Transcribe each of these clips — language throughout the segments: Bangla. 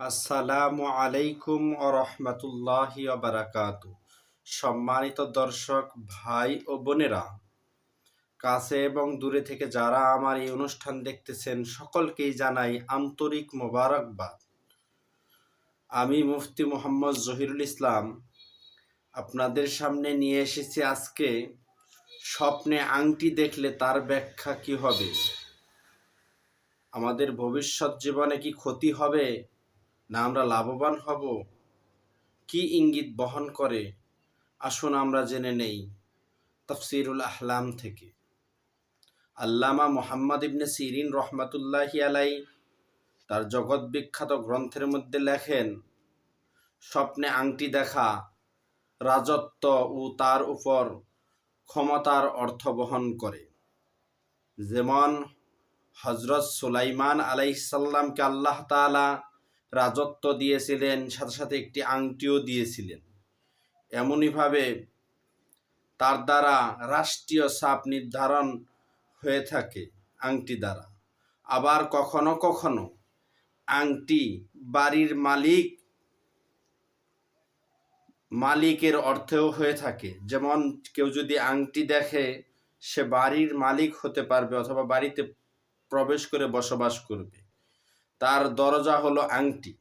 আসসালামু আলাইকুম রহমতুল্লাহি বারাকাত সম্মানিত দর্শক, ভাই ও বোনেরা, কাছে এবং দূরে থেকে যারা আমার এই অনুষ্ঠান দেখতেছেন, সকলকেই জানাই আন্তরিক মোবারকবাদ। আমি মুফতি মোহাম্মদ জহিরুল ইসলাম আপনাদের সামনে নিয়ে এসেছি আজকে স্বপ্নে আংটি দেখলে তার ব্যাখ্যা কি হবে? আমাদের ভবিষ্যৎ জীবনে কি ক্ষতি হবে? না আমরা লাভবান হব? কি ইঙ্গিত বহন করে? আসুন আমরা জেনে নেই তফসিরুল আহলাম থেকে। আল্লামা মোহাম্মদ ইবনে সিরিন রহমাতুল্লাহি আলাই তার জগৎ বিখ্যাত গ্রন্থের মধ্যে লেখেন, স্বপ্নে আংটি দেখা, রাজত্ব ও তার উপর ক্ষমতার অর্থ বহন করে। যেমন হজরত সুলাইমান আলাইসাল্লামকে আল্লাহ তালা রাজত্ব দিয়েছিলেন, সাথে সাথে একটি আংটিও দিয়েছিলেন। এমনইভাবে তার দ্বারা রাষ্ট্রীয় চাপ নির্ধারণ হয়ে থাকে আংটি দ্বারা। আবার কখনো কখনো আংটি বাড়ির মালিক, মালিকের অর্থেও হয়ে থাকে। যেমন কেউ যদি আংটি দেখে, সে বাড়ির মালিক হতে পারবে অথবা বাড়িতে প্রবেশ করে বসবাস করবে। তার দরজা হলো আংটি।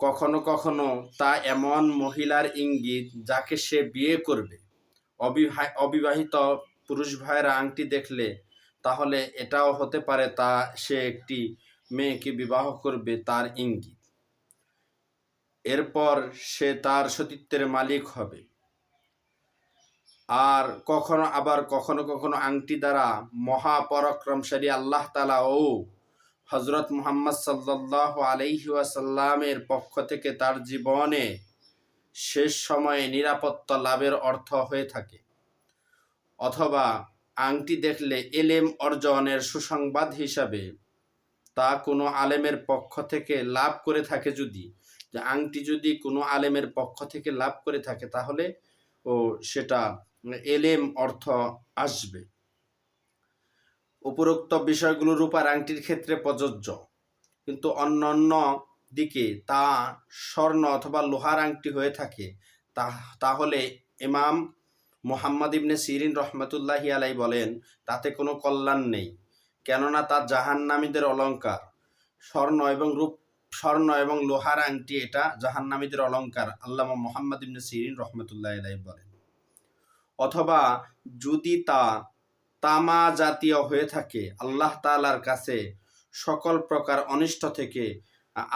কখনো কখনো তা এমন মহিলার ইঙ্গিত যাকে সে বিয়ে করবে। অবিবাহিত পুরুষ ভাইয়েরা আংটি দেখলে তাহলে এটাও হতে পারে তা সে একটি মেয়েকে বিবাহ করবে তার ইঙ্গিত। এরপর সে তার সতীত্বের মালিক হবে। আর কখনো আবার কখনো কখনো আংটি দ্বারা মহাপরাক্রমশালী আল্লাহ তালা ও হজরত মুহাম্মদ সাল্লাহ আলহি ওয়াসাল্লামের পক্ষ থেকে তার জীবনে শেষ সময়ে নিরাপত্তা লাভের অর্থ হয়ে থাকে। অথবা আংটি দেখলে এলেম অর্জনের সুসংবাদ হিসাবে তা কোনো আলেমের পক্ষ থেকে লাভ করে থাকে যদি। যে আংটি যদি কোনো আলেমের পক্ষ থেকে লাভ করে থাকে তাহলে ও সেটা এলেম অর্থ আসবে। উপরোক্ত বিষয়গুলো রূপার আংটির ক্ষেত্রে প্রযোজ্য। কিন্তু অন্য অন্য দিকে তা স্বর্ণ অথবা লোহার আংটি হয়ে থাকে। তা, তাহলে ইমাম মোহাম্মদ ইবনে সিরিন রহমতুল্লাহি আলাই বলেন, তাতে কোনো কল্যাণ নেই। কেননা তা জাহান্নামীদের অলঙ্কার স্বর্ণ এবং রূপ, স্বর্ণ এবং লোহার আংটি এটা জাহান্নামীদের অলঙ্কার আল্লামা মোহাম্মদ ইবনে সিরিন রহমতুল্লাহ আলাই বলেন। অথবা যদি তা তামা জাতীয় হয়ে থাকে। আল্লাহ তালার কাছে সকল প্রকার অনিষ্ট থেকে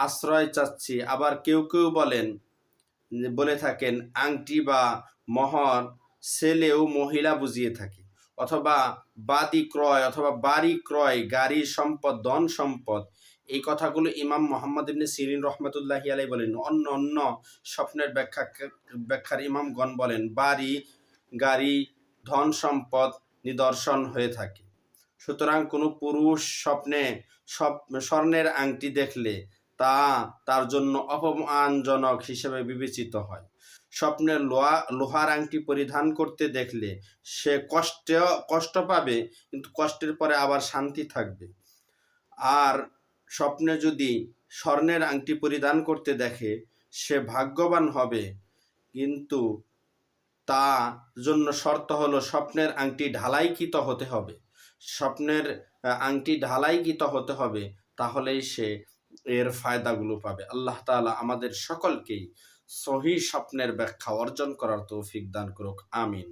আশ্রয় চাচ্ছি। আবার কেউ কেউ বলেন, বলে থাকেন, আংটি বা মহর ছেলেও মহিলা বুঝিয়ে থাকে। অথবা বাদি ক্রয় অথবা বাড়ি ক্রয় গাড়ি সম্পদ, ধন সম্পদ, এই কথাগুলো ইমাম মোহাম্মদ ইবনে সিরিন রহমতুল্লাহি আলাই বলেন। অন্য অন্য স্বপ্নের ব্যাখ্যা, ব্যাখ্যার ইমামগণ বলেন, বাড়ি, গাড়ি, ধন সম্পদ নিদর্শন হয়ে থাকে। সুতরাং কোনো পুরুষ স্বপ্নে স্বর্ণের আংটি দেখলে তা তার জন্য অপমানজনক হিসেবে বিবেচিত হয়। স্বপ্নের লোহা, লোহার আংটি পরিধান করতে দেখলে সে কষ্টে, কষ্ট পাবে, কিন্তু কষ্টের পরে আবার শান্তি থাকবে। আর স্বপ্নে যদি স্বর্ণের আংটি পরিধান করতে দেখে সে ভাগ্যবান হবে, কিন্তু তা জন্য শর্ত হলো স্বপ্নের আংটি ঢালাইকৃত হতে হবে। স্বপ্নের আংটি ঢালাইকৃত হতে হবে, তাহলেই সে এর ফায়দাগুলো পাবে। আল্লাহ তালা আমাদের সকলকেই সহি স্বপ্নের ব্যাখ্যা অর্জন করার তৌফিক দান করুক। আমিন।